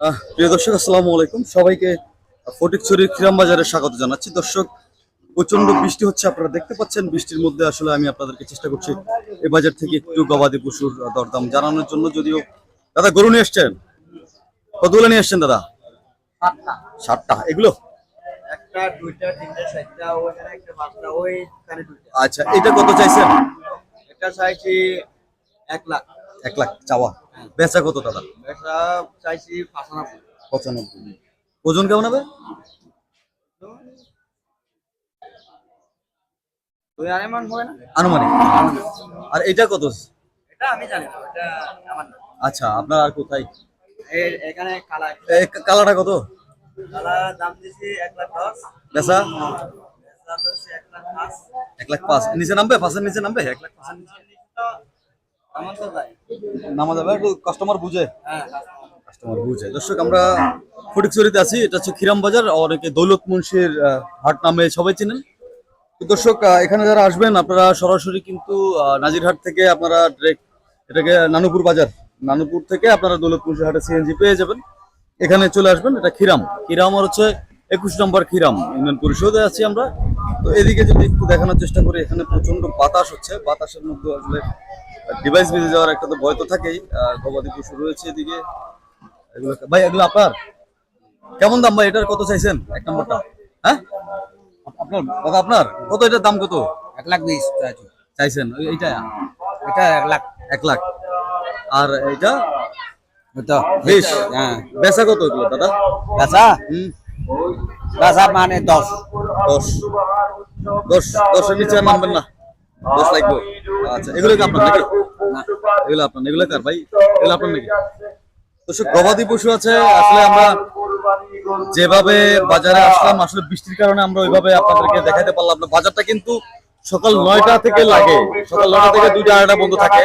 আহ, প্রিয় দর্শক আসসালামু আলাইকুম। সবাইকে ফটিকছড়ি খিরাম বাজারে স্বাগত জানাচ্ছি। দর্শক প্রচণ্ড বৃষ্টি হচ্ছে আপনারা দেখতে পাচ্ছেন। বৃষ্টির মধ্যে আসলে আমি আপনাদেরকে চেষ্টা করছি এই বাজার থেকে একটু গবাদি পশুর দরদাম জানানোর জন্য। যদিও দাদা গরু নিয়ে এসছেন কতগুলো নিয়ে এসছেন দাদা? ষাটটা এগুলো? আচ্ছা এটা কত চাইছেন? চাইছি এক লাখ। এক লাখ চাওয়া। বেচা কত দাদা? একটা চাইছি পাঁচানব্বই। পঁচানব্বই। ওজন কেমন হবে? আনুমানিক আর এটা কত? এটা আমি জানি না এটা আমার না। আচ্ছা আপনার আর কোথায়? এখানে কালা কালাটা কত? কালা দাম দিছি এক লাখ দশ। বেচা? বেচা এক লাখ পাঁচ। নিচে নামবে? পাঁচের নিচে নামবে? এক লাখ পাঁচের নিচে। নামা যাবে একটু কাস্টমার বুঝে। হ্যাঁ কাস্টমার বুঝে। দর্শক আমরা আছি এটা হচ্ছে খিরাম বাজার অনেকে দৌলত মুন্সির হাট নামে সবাই চিনেন। দর্শক এখানে যারা আসবেন আপনারা সরাসরি কিন্তু নাজিরহাট থেকে আপনারা ডিরেক্ট এটাকে নানুপুর বাজার নানুপুর থেকে আপনারা দৌলত মুন্সির হাটে সিএনজি পেয়ে যাবেন। এখানে চলে আসবেন এটা খিরাম। খিরাম আর হচ্ছে একুশ নম্বর খিরাম ইউনিয়ন পরিষদে আছি আমরা। তো এদিকে যদি একটু দেখানোর চেষ্টা করি এখানে প্রচণ্ড বাতাস হচ্ছে। বাতাসের মধ্যে আসলে ডিভাইস বেজে যাওয়ার একটা তো ভয় তো থাকেই। গবাদি পশু রয়েছে এদিকে। এগুলো ভাই এগুলো আপনার? কেমন দাম ভাই? এটার কত চাইছেন? এক নম্বরটা। হ্যাঁ? আপনার দাদা আপনার? কত? এটার দাম কত? এক লাখ বিশ চাইছি। চাইছেন। এইটা? এটা এক লাখ। এক লাখ। আর এইটা? তো বিশ। হ্যাঁ। বেচা কত এগুলো দাদা? বেচা? হুম। বেচা মানে দশ। দশ। দশ। দশের নিচে আর নামবেন না। দশ লাগবে আচ্ছা এগুলো কি আপনার নাকি? এগুলো আপনার, এগুলো কার ভাই? এগুলো আপনার নাকি? দর্শক, গবাদি পশু আছে, আসলে আমরা যেভাবে বাজারে আসলাম, আসলে বৃষ্টির কারণে আমরা ওইভাবে আপনাদেরকে দেখাতে পারলাম না। বাজারটা কিন্তু সকাল নয়টা থেকে লাগে। সকাল নয়টা থেকে দুইটা, আড়াইটা বন্ধ থাকে।